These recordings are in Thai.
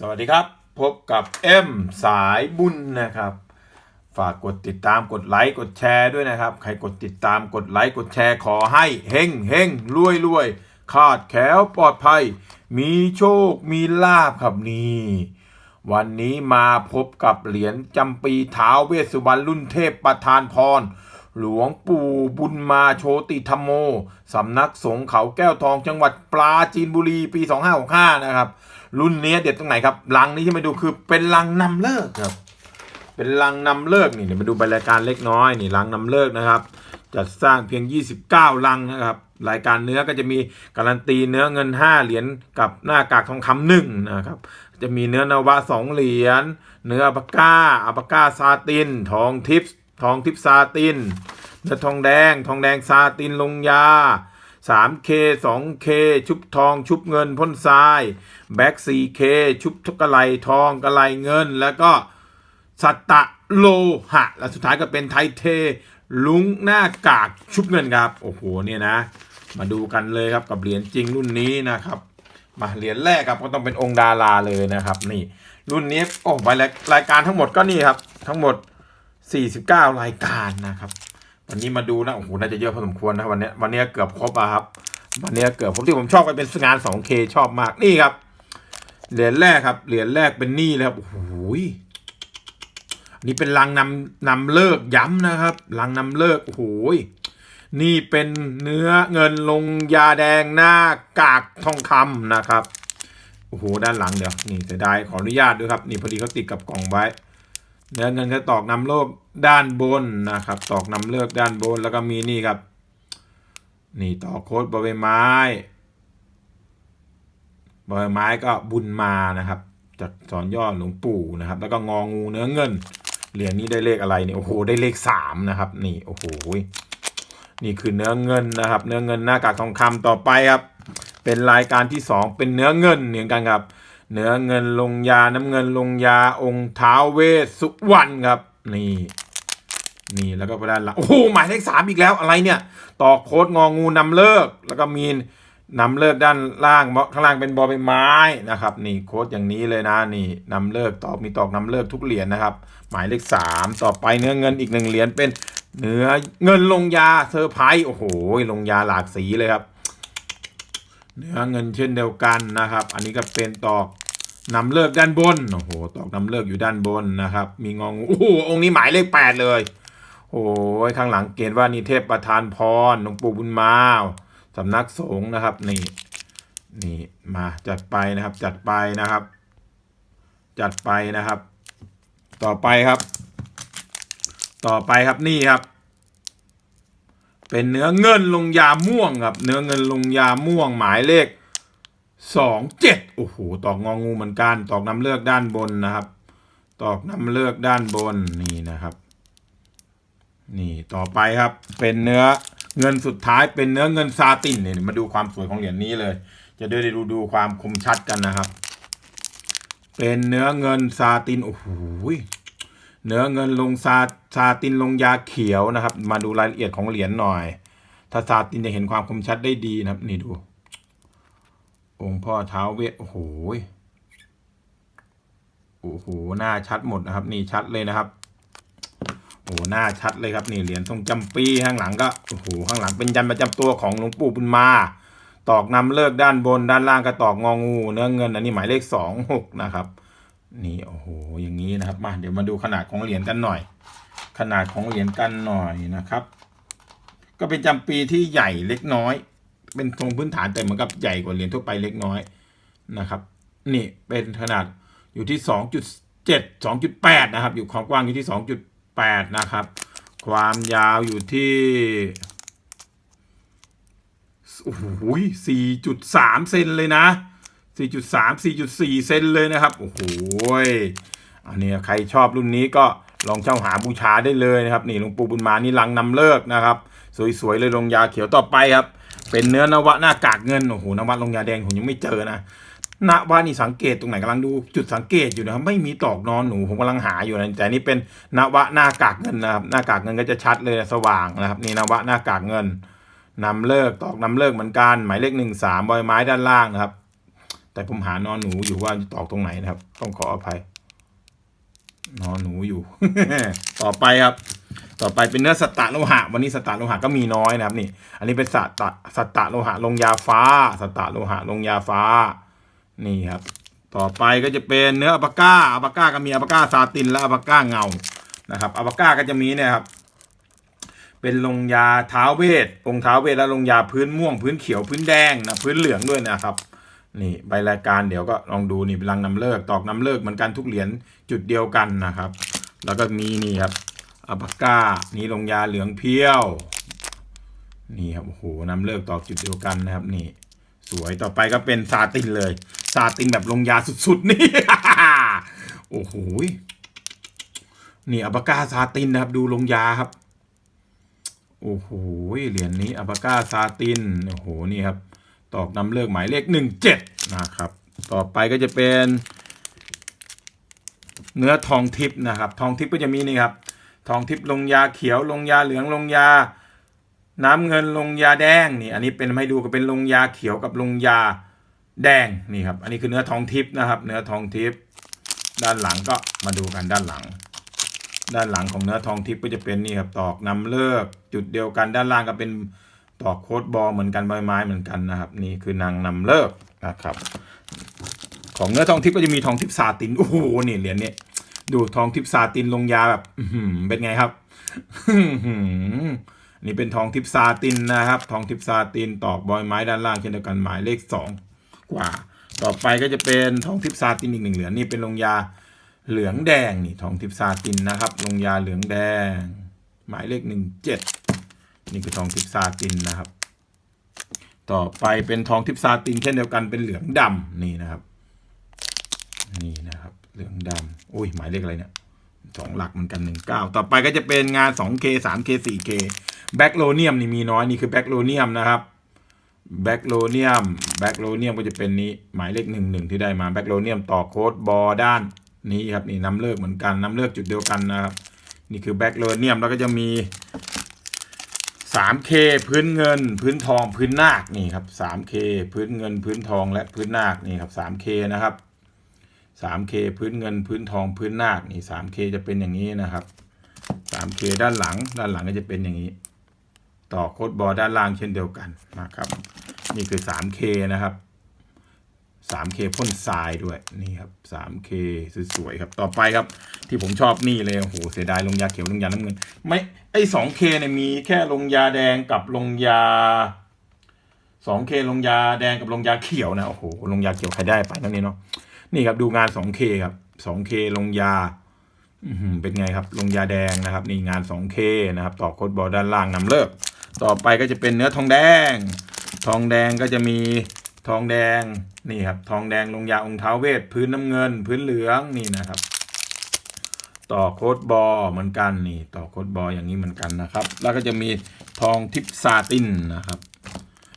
สวัสดีครับ พบกับเอ็มสายบุญนะครับ ฝากกดติดตามกดไลค์กดแชร์ด้วยนะครับ ใครกดติดตามกดไลค์กดแชร์ขอให้เฮงเฮงรวยรวยขาดแคล้วปลอดภัย มีโชคมีลาบครับนี่วันนี้มาพบกับเหรียญจำปีท้าวเวสสุวรรณรุ่นเทพประธานพร หลวงปู่บุญมาโชติธรรมโม สำนักสงฆ์เขาแก้วทองจังหวัดปราจีนบุรีปี 2565 นะครับ รุ่นนี้เด็ดตรงไหนครับลังนี้ที่มาดูคือเป็นลังนำเลิกครับ เป็นลังนำเลิกนี่เดี๋ยวมาดูใบรายการเล็กน้อยนี่ลังนำเลิกนะครับ จัดสร้างเพียง 29 ลังนะครับ รายการเนื้อก็จะมีการันตีเนื้อเงิน 5 เหรียญกับหน้ากากทองคำหนึ่งนะครับจะมีเนื้อนาวะ2เหรียญเนื้ออัปาก้าอัปาก้าซาติน ทองทิพย์ ทองทิพซาตินเนื้อทองแดง ทองแดงซาตินลงยา 3K 2K ชุบทองชุบเงินพ่นทราย แบ็ก 4K ชุบทุกกระไลทองกระไลเงิน แล้วก็สัตตะโลหะ และสุดท้ายก็เป็นไทเท ลุงหน้ากากชุบเงินครับ โอ้โหเนี่ยนะ มาดูกันเลยครับกับเหรียญจริงรุ่นนี้นะครับมาเหรียญแรกครับก็ต้องเป็นองค์ดาราเลยนะครับ นี่ รุ่นนี้โอ้ใบรายรายการทั้งหมดก็นี่ครับ ทั้งหมด 49 รายการนะครับ วันนี้มาดูนะโอ้โหน่าจะเยอะพอสมควรนะวันนี้วันนี้เกือบครบอะครับ วันนี้เกือบผมที่ผมชอบไปเป็นงาน 2K ชอบมากนี่ครับเหรียญแรกครับเหรียญแรกเป็นนี่เลยครับโอ้โหอันนี่เป็นลังนำนำเลิกย้ำนะครับลังนำเลิกโอ้โหนี่เป็นเนื้อเงินลงยาแดงหน้ากากทองคำนะครับโอ้โหด้านหลังเดี๋ยวนี่เสียดายขออนุญาตด้วยครับ นี่พอดีเขาติดกับกล่องไว้ เนื้อเงินจะตอกนำโลกด้านบนนะครับ ตอกนำเลิกด้านบนแล้วก็มีนี่ครับ นี่ต่อโค้ดบอใบไม้บอใบไม้ก็บุญมานะครับ จากสอนย่อหลวงปู่นะครับ แล้วก็งองูเนื้อเงินเหรียญนี้ได้เลขอะไรเนี่ยโอ้โหได้เลขสามนะครับ นี่โอ้โหนี่คือเนื้อเงินนะครับ เนื้อเงินหน้ากากทองคำต่อไปครับ เป็นรายการที่สองเป็นเนื้อเงินเหมือนกันครับ เนื้อเงินลงยาน้ำเงินลงยาองค์ท้าวเวสสุวรรณครับ นี่ นี่แล้วก็ไปด้านหลังโอ้โหหมายเลขสามอีกแล้วอะไรเนี่ย ต่อโค้ดงองูนำเลิก แล้วก็มีนำเลิกด้านล่างข้างล่างเป็นบอใบไม้นะครับ นี่โค้ดอย่างนี้เลยนะนี่นำเลิกตอกมีตอกนำเลิกทุกเหรียญนะครับ หมายเลขสามต่อไปเนื้อเงินอีกหนึ่งเหรียญเป็นเนื้อเงินลงยาเซอร์ไพรส์โอ้โหลงยาหลากสีเลยครับ เนื้อเงินเช่นเดียวกันนะครับ อันนี้ก็เป็นตอกนำเลิกด้านบน โอ้โห ตอกนำเลิกอยู่ด้านบนนะครับ มีงองูโอ้โห องค์นี้หมายเลขแปดเลย โอ้ยข้างหลังเกณฑ์ว่านี่เทพประธานพรหลวงปู่บุญมาสำนักสงฆ์นะครับ นี่ นี่ มาจัดไปนะครับ จัดไปนะครับ จัดไปนะครับ ต่อไปครับ ต่อไปครับนี่ครับ เป็นเนื้อเงินลงยาม่วงครับ เนื้อเงินลงยาม่วงหมายเลขสองเจ็ดโอ้โหตอกงองูเหมือนกัน ตอกน้ำเลือกด้านบนนะครับ ตอกน้ำเลือกด้านบนนี่นะครับ นี่ต่อไปครับ เป็นเนื้อเงินสุดท้ายเป็นเนื้อเงินซาตินเนี่ยมาดูความสวยของเหรียญนี้เลย จะได้ดูดูความคมชัดกันนะครับ เป็นเนื้อเงินซาตินโอ้โห เนื้อเงินลงซาซาตินลงยาเขียวนะครับ มาดูรายละเอียดของเหรียญหน่อย ถ้าซาตินจะเห็นความคมชัดได้ดีนะครับ นี่ดู องค์พ่อเท้าเวทโอ้โหโอ้โหหน้าชัดหมดนะครับ นี่ชัดเลยนะครับโอ้หน้าชัดเลยครับนี่เหรียญทรงจำปีข้างหลังก็โอ้โหข้างหลังเป็นยันประจำตัวของหลวงปู่บุญมา ตอกนำเลิกด้านบนด้านล่างก็ตอกงองู เนื้อเงินอันนี้หมายเลขสองหกนะครับ นี่โอ้โหอย่างนี้นะครับมาเดี๋ยวมาดูขนาดของเหรียญกันหน่อย ขนาดของเหรียญกันหน่อยนะครับ ก็เป็นจำปีที่ใหญ่เล็กน้อย เป็นทรงพื้นฐานแต่เหมือนกับใหญ่กว่าเหรียญทั่วไปเล็กน้อยนะครับ นี่เป็นขนาดอยู่ที่สองจุดเจ็ดสองจุดแปดนะครับ อยู่ความกว้างอยู่ที่สองจุดแปดนะครับ ความยาวอยู่ที่โอ้โหสี่จุดสามเซนเลยนะ สี่จุดสามสี่จุดสี่เซนเลยนะครับ โอ้โหอันนี้ใครชอบรุ่นนี้ก็ลองเช่าหาบูชาได้เลยนะครับ นี่หลวงปู่บุญมานี่ลังนำเลิกนะครับ สวยๆเลยลงยาเขียวต่อไปครับ เป็นเนื้อนวะหน้ากากเงิน โอ้โหนวะลงยาแดงผมยังไม่เจอนะนวะนี่สังเกตตรงไหนกำลังดูจุดสังเกตอยู่นะครับ ไม่มีตอกนอนหนูผมกำลังหาอยู่นะแต่นี่เป็นนวะหน้ากากเงินนะครับ หน้ากากเงินก็จะชัดเลยสว่างนะครับ นี่นวะหน้ากากเงินนำเลิกตอกนำเลิกเหมือนกัน หมายเลขหนึ่งสามใบไม้ด้านล่างนะครับ แต่ผมหานอนหนูอยู่ว่าตอกตรงไหนนะครับ ต้องขออภัยนอนหนูอยู่ ต่อไปครับ ต่อไปเป็นเนื้อสตตะโลหะ วันนี้สตตะโลหะก็มีน้อยนะครับนี่ อันนี้เป็นสตตะสตตะโลหะลงยาฟ้าสตตะโลหะลงยาฟ้า นี่ครับ ต่อไปก็จะเป็นเนื้ออัปาก้าอัปาก้าก็มีอัปาก้าซาตินและอัปาก้าเงานะครับอัปาก้าก็จะมีเนี่ยครับเป็นลงยาเท้าเวทองเท้าเวทและลงยาพื้นม่วงพื้นเขียวพื้นแดงนะพื้นเหลืองด้วยนะครับ นี่ใบรายการเดี๋ยวก็ลองดูนี่เป็นรังนำเลิกตอกนำเลิกเหมือนกันทุกเหรียญจุดเดียวกันนะครับ แล้วก็มีนี่ครับอัปก้านี่ลงยาเหลืองเพี้ยวนี่ครับโอ้โหนำเลิกตอกจุดเดียวกันนะครับนี่ สวยต่อไปก็เป็นซาตินเลยซาตินแบบลงยาสุดๆนี่โอ้โหนี่อัปก้าซาตินนะครับ ดูลงยาครับโอ้โหเหรียญนี้อัปก้าซาตินโอ้โหนี่ครับ ตอกนำเลิกหมายเลขหนึ่งเจ็ดนะครับ ต่อไปก็จะเป็น เนื้อทองทิพย์นะครับ ทองทิพย์ก็จะมีนี่ครับ ทองทิพย์ลงยาเขียวลงยาเหลืองลงยา น้ำเงินลงยาแดงนี่ อันนี้เป็นให้ดูก็เป็นลงยาเขียวกับลงยาแดงนี่ครับ อันนี้คือเนื้อทองทิพย์นะครับ เนื้อทองทิพย์ด้านหลังก็มาดูกันด้านหลัง ด้านหลังของเนื้อทองทิพย์ก็จะเป็นนี่ครับตอกนำเลิกจุดเดียวกันด้านล่างก็เป็น ตอกโคดบอลเหมือนกันใบไม้เหมือนกันนะครับ นี่คือนางนำเลิกนะครับ ของเนื้อทองทิพย์ก็จะมีทองทิพย์ซาตินโอ้โหนี่เหรียญนี้ดูทองทิพย์ซาตินลงยาแบบเป็นไงครับนี่เป็นทองทิพย์ซาตินนะครับ ทองทิพย์ซาตินตอกบอยไม้ด้านล่างเช่นเดียวกันหมายเลขสองกว่า ต่อไปก็จะเป็นทองทิพย์ซาตินอีกหนึ่งเหรียญนี่เป็นลงยาเหลืองแดงนี่ทองทิพย์ซาตินนะครับ ลงยาเหลืองแดง หมายเลขหนึ่งเจ็ด นี่คือทองทิพซาตินนะครับ ต่อไปเป็นทองทิพซาตินเช่นเดียวกันเป็นเหลืองดำนี่นะครับ นี่นะครับ เหลืองดำอุ้ยหมายเลขอะไรเนี่ยสองหลักเหมือนกันหนึ่งเก้าต่อไปก็จะเป็นงาน 2K 3K 4K แบ็กโลเนียมนี่มีน้อยนี่คือแบ็กโลเนียมนะครับแบ็กโลเนียมแบ็กโลเนียมก็จะเป็นนี้หมายเลขหนึ่งหนึ่งที่ได้มาแบ็กโลเนียมต่อโค้ดบอด้านนี้ครับนี่น้ำเลิกเหมือนกันน้ำเลิกจุดเดียวกันนะครับ นี่คือแบ็กโลเนียมแล้วก็จะมี 3K พื้นเงิน พื้นทองพื้นนาคนี่ครับ 3K พื้นเงินพื้นทองและพื้นนาคนี่ครับ 3K นะครับ 3K พื้นเงินพื้นทองพื้นนาคนี่ 3K จะเป็นอย่างนี้นะครับ 3K ด้านหลัง ด้านหลังก็จะเป็นอย่างนี้ ต่อโคดบอลด้านล่างเช่นเดียวกันนะครับ นี่คือ 3K นะครับ 3K พ่นทรายด้วยนี่ครับ 3K สวยๆครับต่อไปครับ ที่ผมชอบนี่เลยโอ้โหเสียดายลงยาเขียวลงยาน้ำเงิน ไม่ ไอ้ 2K เคเนี่ยมีแค่ลงยาแดงกับลงยา 2K ลงยาแดงกับลงยาเขียวนะโอ้โหลงยาเขียวใครได้ไปนั่นนี่เนาะนี่ครับดูงาน 2K คครับ 2K ลงยาเป็นไงครับ ลงยาแดงนะครับ นี่งาน 2K นะครับ ต่อโคดบอลด้านล่างนำเลิก ต่อไปก็จะเป็นเนื้อทองแดง ทองแดงก็จะมีทองแดงนี่ครับ ทองแดงลงยาองค์เท้าเวทพื้นน้ำเงิน พื้นเหลืองนี่นะครับ ต่อโคดบอเหมือนกันนี่ต่อโคดบออย่างนี้เหมือนกันนะครับ แล้วก็จะมีทองทิพซาตินนะครับ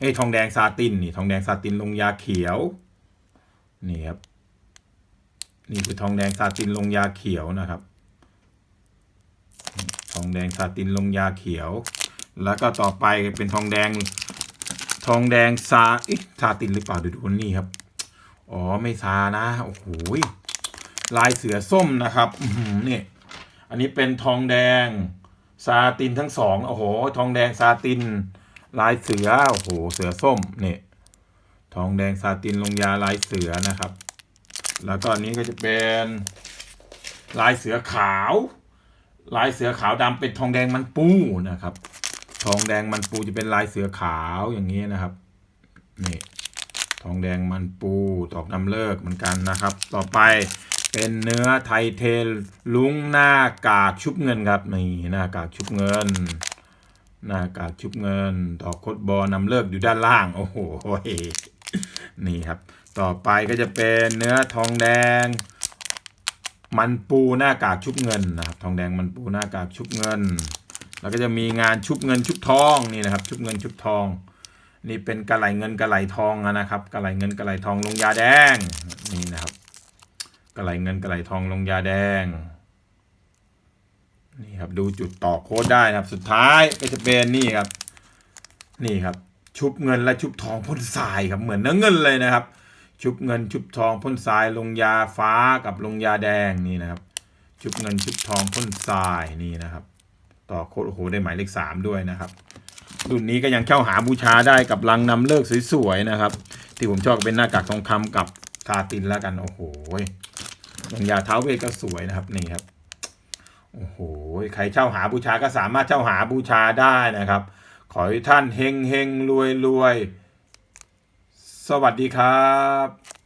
เอ้ทองแดงซาตินนี่ทองแดงซาตินลงยาเขียวนี่ครับนี่คือทองแดงซาตินลงยาเขียวนะครับ ทองแดงซาตินลงยาเขียว แล้วก็ต่อไปเป็นทองแดงทองแดงซาอ๊ะซาตินหรือเปล่าเดูดูนี่ครับอ๋อไม่ซานะโอ้โห ลายเสือส้มนะครับนี่อันนี้เป็นทองแดงซาตินทั้งสองโอ้โห ทองแดงซาติน ลายเสือโอ้โหเสือส้มนี่ทองแดงซาตินลงยาลายเสือนะครับ แล้วก็อันนี้ก็จะเป็นลายเสือขาว ลายเสือขาวดำเป็นทองแดงมันปูนะครับ ทองแดงมันปูจะเป็นลายเสือขาวอย่างนี้นะครับนี่ทองแดงมันปูตอกนำเลิกเหมือนกันนะครับ ต่อไป เป็นเนื้อไทเทลลุงหน้ากากชุบเงินครับนี่หน้ากากชุบเงิน หน้ากากชุบเงิน ต่อโคดบอนำเลิกอยู่ด้านล่าง โอ้โหนี่ครับ ต่อไปก็จะเป็นเนื้อทองแดง มันปูหน้ากากชุบเงินนะครับทองแดงมันปูหน้ากากชุบเงิน แล้วก็จะมีงานชุบเงินชุบทองนี่นะครับ ชุบเงินชุบทอง นี่เป็นกระไหลเงินกระไหลทองนะครับกระไหลเงินกระไหลทองลงยาแดงนี่นะครับ กระไหลเงินกระไหลทองลงยาแดง นี่ครับดูจุดต่อโค้ดได้นะครับ สุดท้ายก็จะเป็นนี่ครับ นี่ครับ ชุบเงินและชุบทองพ่นทรายครับเหมือนเนื้อเงินเลยนะครับ ชุบเงินชุบทองพ่นทรายลงยาฟ้ากับลงยาแดงนี่นะครับ ชุบเงินชุบทองพ่นทรายนี่นะครับ ต่อโคตรโอ้โหได้หมายเลขสามด้วยนะครับรุ่นนี้ก็ยังเข้าหาบูชาได้กับลังนำเลิกสวยๆนะครับ ที่ผมชอบเป็นหน้ากากทองคำกับ ทาตินแล้วกัน โอ้โหลงยาเท้าเวทก็สวยนะครับ นี่ครับ โอ้โห ใครเช่าหาบูชาก็สามารถเช่าหาบูชาได้นะครับ ขอให้ท่านเฮงเฮงรวยรวย สวัสดีครับ